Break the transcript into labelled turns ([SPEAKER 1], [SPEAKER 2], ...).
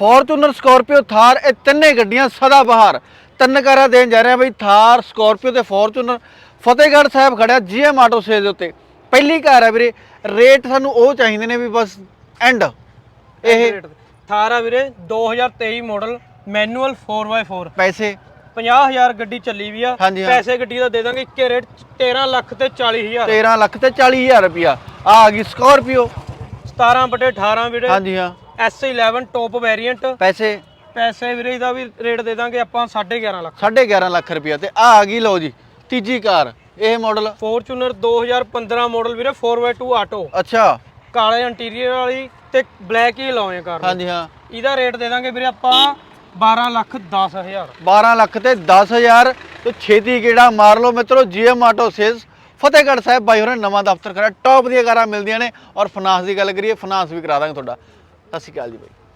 [SPEAKER 1] Fortuner Scorpio Thar ਇਹ ਤਿੰਨੇ ਗੱਡੀਆਂ ਸਦਾ ਬਹਾਰ। ਤਿੰਨ ਕਾਰਾਂ ਦੇਣ ਜਾ ਰਹੇ ਆ ਬਈ ਥਾਰ ਸਕਾਰਪੀਓ ਤੇ ਫੋਰਚੂਨਰ। ਫਤਿਹਗੜ੍ਹ ਸਾਹਿਬ ਖੜਿਆ ਜੀਐਮ ਆਟੋ ਸੇਲ ਦੇ ਉੱਤੇ। ਪਹਿਲੀ ਕਾਰ ਹੈ ਵੀਰੇ ਰੇਟ ਸਾਨੂੰ ਉਹ ਚਾਹੀਦੇ ਨੇ ਵੀ ਬਸ ਐਂਡ ਇਹ।
[SPEAKER 2] ਥਾਰ ਆ ਵੀਰੇ 2023 ਮਾਡਲ ਮੈਨੂਅਲ 4x4
[SPEAKER 1] ਪੈਸੇ।
[SPEAKER 2] 50000 ਗੱਡੀ ਚੱਲੀ ਵੀ ਆ। ਪੈਸੇ ਗੱਡੀ ਦਾ ਦੇ ਦਾਂਗੇ ਇੱਕੇ ਰੇਟ 13 ਲੱਖ ਤੇ 40000
[SPEAKER 1] 13 ਲੱਖ ਤੇ 40000 ਰੁਪਿਆ ਆ ਆ ਗਈ ਸਕਾਰਪੀਓ।
[SPEAKER 2] 17 ਬਟੇ 18 ਵੀਰੇ।
[SPEAKER 1] ਹਾਂਜੀ ਹਾਂ।
[SPEAKER 2] S11 top variant.
[SPEAKER 1] ਪੈਸੇ?
[SPEAKER 2] ਪੈਸੇ ਵੀਰੇ ਇਹਦਾ ਵੀ ਰੇਟ ਦੇ ਦਾਂਗੇ ਆਪਾਂ 11.5 ਲੱਖ।
[SPEAKER 1] 11.5 ਲੱਖ ਰੁਪਿਆ ਤੇ ਆ ਆ ਗਈ ਲਓ ਜੀ ਤੀਜੀ ਕਾਰ ਇਹ ਮਾਡਲ
[SPEAKER 2] ਫੋਰਚੂਨਰ 2015 ਮਾਡਲ ਵੀਰੇ 4x2 ਆਟੋ
[SPEAKER 1] ਅੱਛਾ।
[SPEAKER 2] ਕਾਲੇ ਇੰਟੀਰੀਅਰ ਵਾਲੀ ਤੇ ਬਲੈਕ ਹੀ ਲਾਉਣੇ ਕਾਰ।
[SPEAKER 1] ਹਾਂਜੀ ਹਾਂ।
[SPEAKER 2] ਇਹਦਾ ਰੇਟ ਦੇ ਦਾਂਗੇ ਵੀਰੇ ਆਪਾਂ 12 ਲੱਖ 10000
[SPEAKER 1] 12 ਲੱਖ ਤੇ 10000 ਤੇ ਛੇਤੀ ਕਿਹੜਾ ਮਾਰ ਲਓ ਮਿੱਤਰੋ GM auto sales Fatehgarh Sahib ਬਾਈ ਹੋਰਾਂ ਨਵਾਂ ਦਫ਼ਤਰ ਖੜਾ ਟੌਪ ਦੀਆਂ ਕਾਰਾਂ ਮਿਲਦੀਆਂ ਨੇ ਔਰ ਫਾਈਨਾਂਸ ਦੀ ਗੱਲ ਕਰੀਏ ਫਾਈਨਾਂਸ ਵੀ ਕਰਾ ਦਾਂਗੇ ਤੁਹਾਡਾ। ਸਤਿ ਸ਼੍ਰੀ ਅਕਾਲ ਜੀ ਬਾਈ